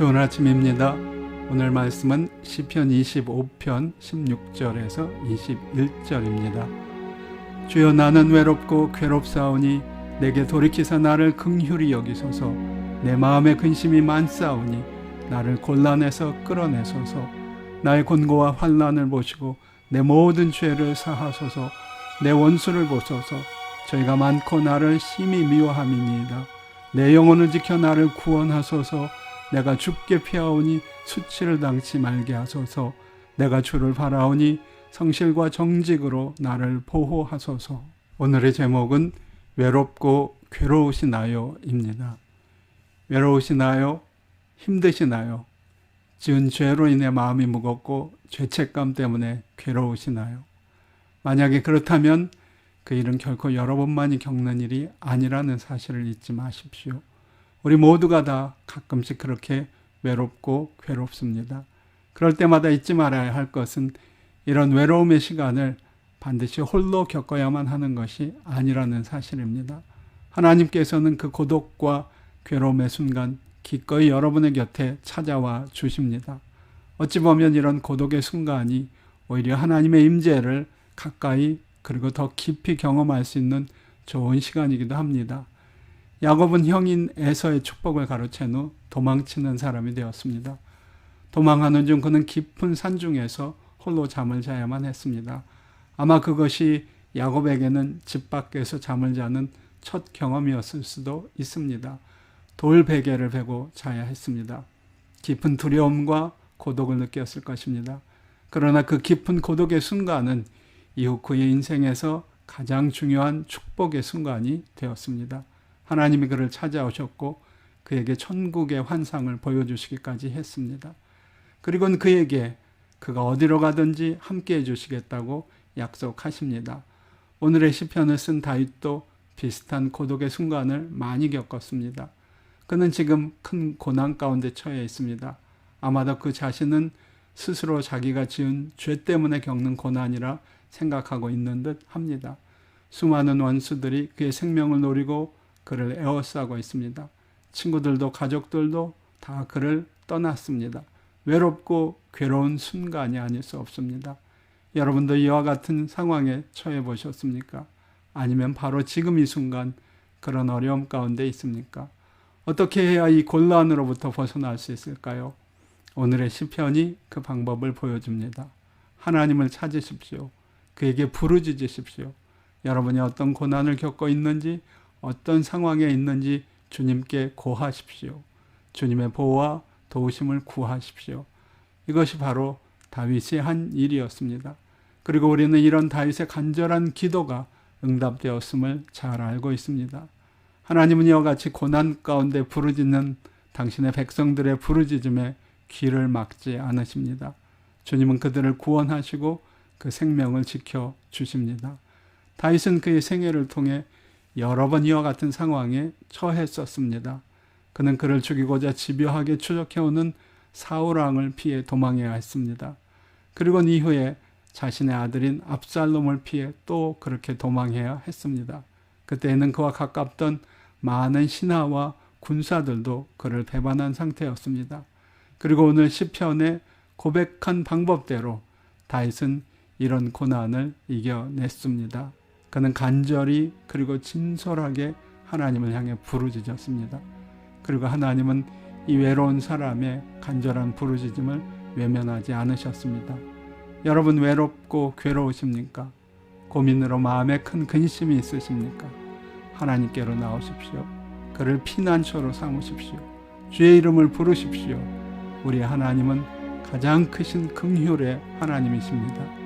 좋은 아침입니다. 오늘 말씀은 시편 25편 16절에서 21절입니다. 주여 나는 외롭고 괴롭사오니 내게 돌이키사 나를 긍휼히 여기소서. 내 마음에 근심이 많사오니 나를 곤란에서 끌어내소서. 나의 곤고와 환난을 보시고 내 모든 죄를 사하소서. 내 원수를 보소서. 저희가 많고 나를 심히 미워함이니이다. 내 영혼을 지켜 나를 구원하소서 내가 죽게 피하오니 수치를 당치 말게 하소서 내가 주를 바라오니 성실과 정직으로 나를 보호하소서 오늘의 제목은 외롭고 괴로우시나요입니다. 외로우시나요? 힘드시나요? 지은 죄로 인해 마음이 무겁고 죄책감 때문에 괴로우시나요? 만약에 그렇다면 그 일은 결코 여러분만이 겪는 일이 아니라는 사실을 잊지 마십시오. 우리 모두가 다 가끔씩 그렇게 외롭고 괴롭습니다. 그럴 때마다 잊지 말아야 할 것은 이런 외로움의 시간을 반드시 홀로 겪어야만 하는 것이 아니라는 사실입니다. 하나님께서는 그 고독과 괴로움의 순간 기꺼이 여러분의 곁에 찾아와 주십니다. 어찌 보면 이런 고독의 순간이 오히려 하나님의 임재를 가까이 그리고 더 깊이 경험할 수 있는 좋은 시간이기도 합니다. 야곱은 형인 에서의 축복을 가로챈 후 도망치는 사람이 되었습니다. 도망하는 중 그는 깊은 산 중에서 홀로 잠을 자야만 했습니다. 아마 그것이 야곱에게는 집 밖에서 잠을 자는 첫 경험이었을 수도 있습니다. 돌 베개를 베고 자야 했습니다. 깊은 두려움과 고독을 느꼈을 것입니다. 그러나 그 깊은 고독의 순간은 이후 그의 인생에서 가장 중요한 축복의 순간이 되었습니다. 하나님이 그를 찾아오셨고 그에게 천국의 환상을 보여주시기까지 했습니다. 그리고는 그에게 그가 어디로 가든지 함께 해주시겠다고 약속하십니다. 오늘의 시편을 쓴 다윗도 비슷한 고독의 순간을 많이 겪었습니다. 그는 지금 큰 고난 가운데 처해 있습니다. 아마도 그 자신은 스스로 자기가 지은 죄 때문에 겪는 고난이라 생각하고 있는 듯 합니다. 수많은 원수들이 그의 생명을 노리고 그를 에워싸고 있습니다. 친구들도 가족들도 다 그를 떠났습니다. 외롭고 괴로운 순간이 아닐 수 없습니다. 여러분도 이와 같은 상황에 처해 보셨습니까? 아니면 바로 지금 이 순간 그런 어려움 가운데 있습니까? 어떻게 해야 이 곤란으로부터 벗어날 수 있을까요? 오늘의 시편이 그 방법을 보여줍니다. 하나님을 찾으십시오. 그에게 부르짖으십시오. 여러분이 어떤 고난을 겪고 있는지, 어떤 상황에 있는지 주님께 고하십시오. 주님의 보호와 도우심을 구하십시오. 이것이 바로 다윗이 한 일이었습니다. 그리고 우리는 이런 다윗의 간절한 기도가 응답되었음을 잘 알고 있습니다. 하나님은 이와 같이 고난 가운데 부르짖는 당신의 백성들의 부르짖음에 귀를 막지 않으십니다. 주님은 그들을 구원하시고 그 생명을 지켜 주십니다. 다윗은 그의 생애를 통해 여러 번 이와 같은 상황에 처했었습니다. 그는 그를 죽이고자 집요하게 추적해오는 사울왕을 피해 도망해야 했습니다. 그리고 이후에 자신의 아들인 압살롬을 피해 또 그렇게 도망해야 했습니다. 그때에는 그와 가깝던 많은 신하와 군사들도 그를 배반한 상태였습니다. 그리고 오늘 시편에 고백한 방법대로 다윗은 이런 고난을 이겨냈습니다. 그는 간절히 그리고 진솔하게 하나님을 향해 부르짖었습니다. 그리고 하나님은 이 외로운 사람의 간절한 부르짖음을 외면하지 않으셨습니다. 여러분 외롭고 괴로우십니까? 고민으로 마음에 큰 근심이 있으십니까? 하나님께로 나오십시오. 그를 피난처로 삼으십시오. 주의 이름을 부르십시오. 우리 하나님은 가장 크신 긍휼의 하나님이십니다.